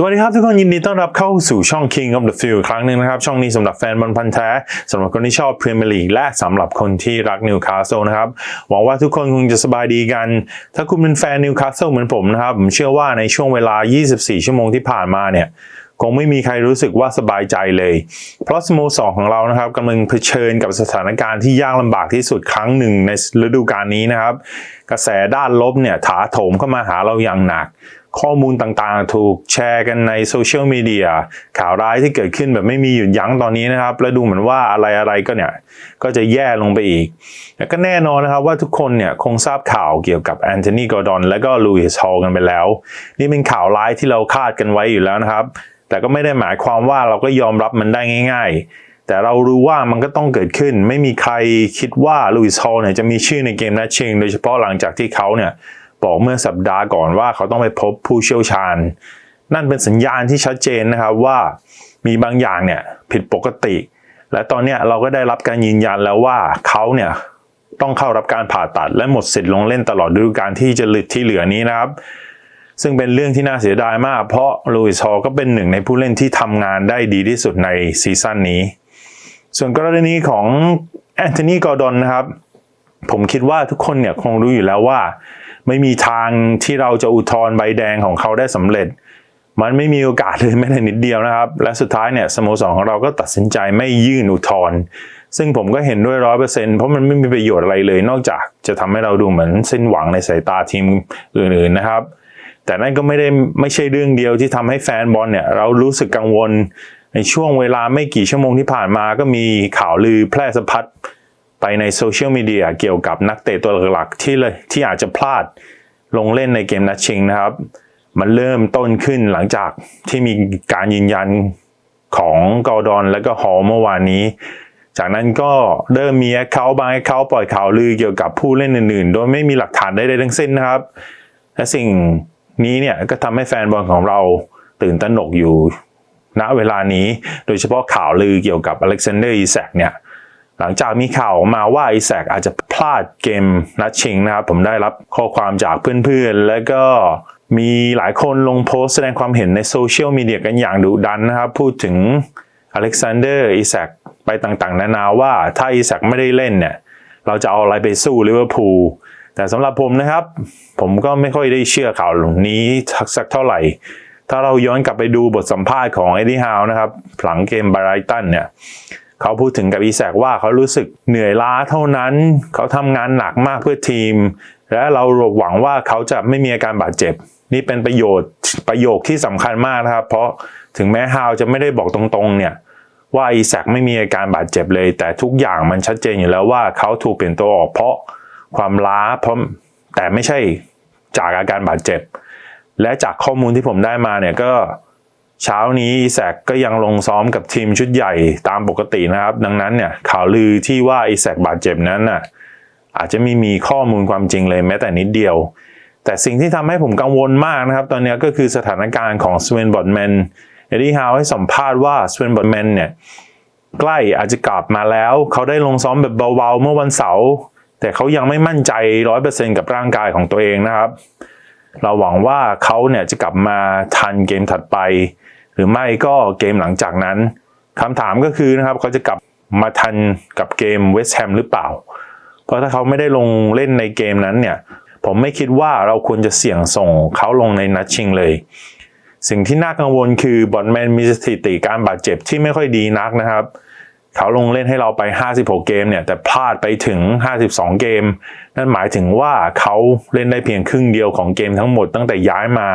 สวัสดีครับทุกคนยินดีต้อนรับเข้าสู่ช่อง King of the Field ครั้งหนึ่งนะครับ ช่องนี้สำหรับแฟนบอลพันธ์แท้สำหรับคนที่ชอบพรีเมียร์ลีกและสำหรับคนที่รักนิวคาสเซิลนะครับ หวังว่าทุกคนคงจะสบายดีกัน ถ้าคุณเป็นแฟนนิวคาสเซิลเหมือนผมนะครับ ผมเชื่อว่าในช่วงเวลา 24 ชั่วโมงที่ผ่านมาเนี่ยคงไม่มีใครรู้สึกว่าสบายใจเลย เพราะสโมสรของเรานะครับกำลังเผชิญกับสถานการณ์ที่ยากลำบากที่สุดครั้งหนึ่งในฤดูกาลนี้นะครับ กระแสด้านลบเนี่ยถาโถมเข้ามาหาเราอย่างหนัก ข้อมูลต่างๆ ถูกแชร์กันในโซเชียลมีเดียข่าวร้ายที่เกิดขึ้นแบบไม่มีหยุดยั้งตอนนี้นะครับ และดูเหมือนว่าอะไรๆก็เนี่ย ก็จะแย่ลงไปอีก แล้วก็แน่นอนนะครับว่าทุกคนเนี่ยคงทราบข่าวเกี่ยวกับแอนโทนีกอร์ดอนและก็ลูอิสฮอลกันไปแล้ว นี่เป็นข่าวร้ายที่เราคาดกันไว้อยู่แล้วนะครับ แต่ก็ไม่ได้หมายความว่าเราก็ยอมรับมันได้ง่าย ๆ แต่เรารู้ว่ามันก็ต้องเกิดขึ้น ไม่มีใครคิดว่าลูอิสฮอลเนี่ยจะมีชื่อในเกมนัดชิง โดยเฉพาะหลังจากที่เขาเนี่ย บอกเมื่อสัปดาห์ก่อนว่าเขาต้องไปพบผู้เชี่ยวชาญ นั่นเป็นสัญญาณที่ชัดเจนนะครับว่ามีบางอย่างเนี่ยผิดปกติ และตอนนี้เราก็ได้รับการยืนยันแล้วว่าเขาเนี่ยต้องเข้ารับการผ่าตัดและหมดสิทธิ์ลงเล่นตลอดฤดูกาลที่จะหลือที่เหลือนี้นะครับ ซึ่งเป็นเรื่องที่น่าเสียดายมาก เพราะลูอิสฮอก็เป็นหนึ่งในผู้เล่นที่ทำงานได้ดีที่สุดในซีซั่นนี้ ส่วนกรณีของแอนโทนีกอร์ดอนนะครับ ผมคิดว่าทุกคนเนี่ยคงรู้อยู่แล้วว่า ไม่มีทางที่เราจะอุทธรณ์ใบแดงของเขาได้สำเร็จ มันไม่มีโอกาสเลยแม้แต่นิดเดียวนะครับ และสุดท้ายเนี่ยสโมสรของเราก็ตัดสินใจไม่ยื่นอุทธรณ์ซึ่งผมก็เห็นด้วยร้อยเปอร์เซ็นต์เพราะมันไม่มีประโยชน์อะไรเลย นอกจากจะทำให้เราดูเหมือนสิ้นหวังในสายตาทีมอื่นๆนะครับ แต่นั่นก็ไม่ได้ไม่ใช่เรื่องเดียวที่ทำให้แฟนบอลเนี่ยเรารู้สึกกังวล ในช่วงเวลาไม่กี่ชั่วโมงที่ผ่านมาก็มีข่าวลือแพร่สะพัด ไปในโซเชียลมีเดียเกี่ยวกับนักเตะตัวหลักๆที่เลยที่อาจจะพลาดลงเล่นในเกมนัดชิงนะครับ มันเริ่มต้นขึ้นหลังจากที่มีการยืนยันของกอดอนและก็ฮอลเมื่อวานนี้ จากนั้นก็เริ่มมีเขาบางเขาปล่อยข่าวลือเกี่ยวกับผู้เล่นอื่นๆ โดยไม่มีหลักฐานใดๆทั้งสิ้นนะครับ และสิ่งนี้เนี่ยก็ทำให้แฟนบอลของเราตื่นตระหนกอยู่ณเวลานี้ โดยเฉพาะข่าวลือเกี่ยวกับอเล็กซานเดอร์อีแซกเนี่ย หลังจากมีข่าวมาว่าอีแซกอาจจะพลาดเกมนัดชิงนะครับ ผมได้รับข้อความจากเพื่อนๆ แล้วก็มีหลายคนลงโพสต์แสดงความเห็นในโซเชียลมีเดียกันอย่างดุดันนะครับ พูดถึงอเล็กซานเดอร์อีแซกไปต่างๆ นานาว่าถ้าอีแซกไม่ได้เล่นเนี่ย เราจะเอาอะไรไปสู้ลิเวอร์พูลแต่สำหรับผมนะครับ ผมก็ไม่ค่อยได้เชื่อข่าวนี้สักเท่าไหร่ ถ้าเราย้อนกลับไปดูบทสัมภาษณ์ของเอ็ดดี้ฮาวนะครับ หลังเกมไบรตันเนี่ย เขาพูดถึงกับอีแซกว่าเขารู้สึกเหนื่อยล้าเท่านั้น เขาทำงานหนักมากเพื่อทีม และเราหวังว่าเขาจะไม่มีอาการบาดเจ็บ นี่เป็นประโยชน์ประโยคที่สำคัญมากนะครับ เพราะถึงแม้ฮาวจะไม่ได้บอกตรงๆเนี่ยว่าอีแซกไม่มีอาการบาดเจ็บเลย แต่ทุกอย่างมันชัดเจนอยู่แล้วว่าเขาถูกเปลี่ยนตัวออกเพราะความล้าเพราะแต่ไม่ใช่จากอาการบาดเจ็บ และจากข้อมูลที่ผมได้มาเนี่ยก็ เช้านี้อีแซกก็ยังลงซ้อมกับทีมชุดใหญ่ตามปกตินะครับ ดังนั้นเนี่ยข่าวลือที่ว่าอีแซกบาดเจ็บนั้นน่ะอาจจะไม่มีข้อมูลความจริงเลยแม้แต่นิดเดียว แต่สิ่งที่ทำให้ผมกังวลมากนะครับ ตอนนี้ก็คือสถานการณ์ของสเวนบอดแมนเอ็ดดี้ฮาวให้สัมภาษณ์ว่าสเวนบอดแมนเนี่ยใกล้อาจจะกลับมาแล้ว เขาได้ลงซ้อมแบบเบาๆเมื่อวันเสาร์แต่เขายังไม่มั่นใจร้อยเปอร์เซ็นกับร่างกายของตัวเองนะครับ เราหวังว่าเขาเนี่ยจะกลับมาทันเกมถัดไป หรือไม่ก็เกมหลังจากนั้นคำถามก็คือนะครับเขาจะกลับมาทันกับเกมเวสต์แฮมหรือเปล่า เพราะถ้าเขาไม่ได้ลงเล่นในเกมนั้นเนี่ย ผมไม่คิดว่าเราควรจะเสี่ยงส่งเขาลงในนัดชิงเลย สิ่งที่น่ากังวลคือบอลแมนมีสถิติการบาดเจ็บที่ไม่ค่อยดีนักนะครับ เขาลงเล่นให้เราไป 56 เกมเนี่ยแต่พลาดไปถึง 52 เกม นั่นหมายถึงว่าเขาเล่นได้เพียงครึ่งเดียวของเกมทั้งหมดตั้งแต่ย้ายมา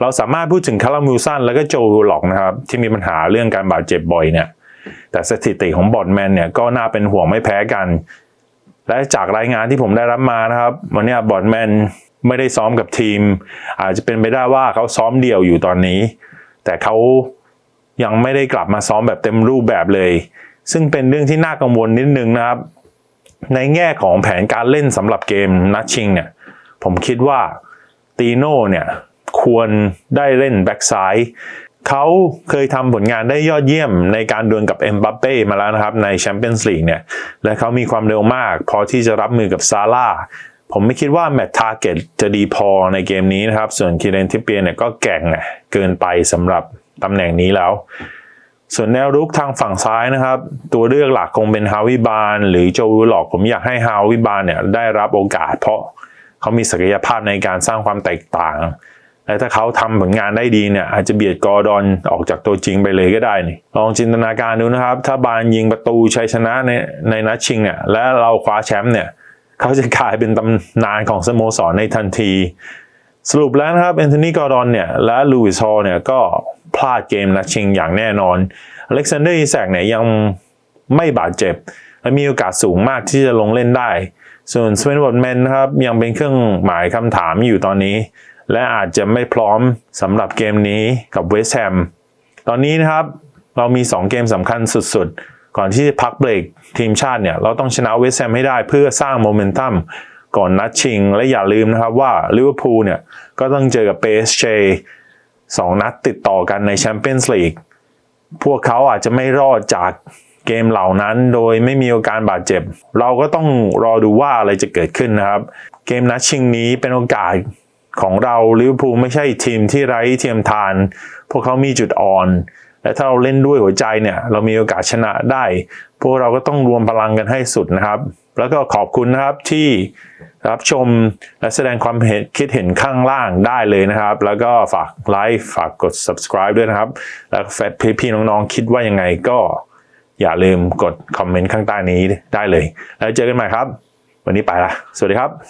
เราสามารถพูดถึงคารามิลสันแล้วก็โจวิลล็อกนะครับที่มีปัญหาเรื่องการบาดเจ็บบ่อยเนี่ยแต่สถิติของบอดแมนเนี่ยก็น่าเป็นห่วงไม่แพ้กัน และจากรายงานที่ผมได้รับมานะครับวันนี้บอดแมนไม่ได้ซ้อมกับทีม อาจจะเป็นไปได้ว่าเขาซ้อมเดี่ยวอยู่ตอนนี้ แต่เขายังไม่ได้กลับมาซ้อมแบบเต็มรูปแบบเลย ซึ่งเป็นเรื่องที่น่ากังวลนิดนึงนะครับ ในแง่ของแผนการเล่นสำหรับเกมนัดชิงเนี่ย ผมคิดว่าตีโน่เนี่ยควรได้เล่นแบ็กซ้ายเขาเคยทำผลงานได้ยอดเยี่ยมในการดวลกับเอ็มบัปเป้มาแล้วนะครับ ในแชมเปี้ยนส์ลีกเนี่ย และเขามีความเร็วมาก พอที่จะรับมือกับซาร่าผมไม่คิดว่าแมตต์ทาร์เก็ตจะดีพอในเกมนี้นะครับ ส่วนคีเรนทิปเปียเนี่ยก็แก่งเกินไปสำหรับตำแหน่งนี้แล้ว ส่วนแนวรุกทางฝั่งซ้ายนะครับ ตัวเลือกหลักคงเป็นฮาวิบานหรือโจวูหลอกผมอยากให้ฮาวิบานเนี่ยได้รับโอกาส เพราะเขามีศักยภาพในการสร้างความแตกต่าง และถ้าเขาทำผลงานได้ดีเนี่ยอาจจะเบียดกอร์ดอนออกจากตัวจริงไปเลยก็ได้นี่ลองจินตนาการดูนะครับ ถ้าบานยิงประตูชัยชนะในในนัดชิงเนี่ยและเราคว้าแชมป์เนี่ยเขาจะกลายเป็นตำนานของสโมสรในทันที สรุปแล้วนะครับแอนโทนีกอร์ดอนเนี่ยและลูอิสฮอลเนี่ยก็ ลาดเกมนัดชิงอย่างแน่นอนอเล็กซานเดอร์อีแซกเนี่ยยังไม่บาดเจ็บ และมีโอกาสสูงมากที่จะลงเล่นได้ ส่วนสเวนวอร์ดแมนนะครับยังเป็นเครื่องหมายคำถามอยู่ตอนนี้ และอาจจะไม่พร้อมสำหรับเกมนี้กับเวสแฮมตอนนี้นะครับเรามี 2 เกมสำคัญสุดๆ ก่อนที่จะพักเบรกทีมชาติเนี่ยเราต้องชนะเวสแฮมให้ได้เพื่อสร้างโมเมนตัมก่อนนัดชิง และอย่าลืมนะครับว่าลิเวอร์พูลเนี่ยก็ต้องเจอกับเปสเช สองนัดติดต่อกันในแชมเปี้ยนส์ลีกพวกเขาอาจจะไม่รอดจากเกมเหล่านั้นโดยไม่มีโอกาสบาดเจ็บ เราก็ต้องรอดูว่าอะไรจะเกิดขึ้นนะครับ เกมนัดชิงนี้เป็นโอกาสของเราลิเวอร์พูลไม่ใช่ทีมที่ไร้เทียมทาน พวกเขามีจุดอ่อน และถ้าเราเล่นด้วยหัวใจเนี่ย เรามีโอกาสชนะได้ พวกเราก็ต้องรวมพลังกันให้สุดนะครับ แล้วก็ขอบคุณนะครับที่รับชมและแสดงความเห็นคิดเห็นข้างล่างได้เลยนะครับ แล้วก็ฝากไลค์ฝากกด subscribe ด้วยนะครับ แล้วแฟนพี่ๆน้องๆคิดว่ายังไงก็อย่าลืมกดคอมเมนต์ข้างใต้นี้ได้เลย แล้วเจอกันใหม่ครับ วันนี้ไปละสวัสดีครับ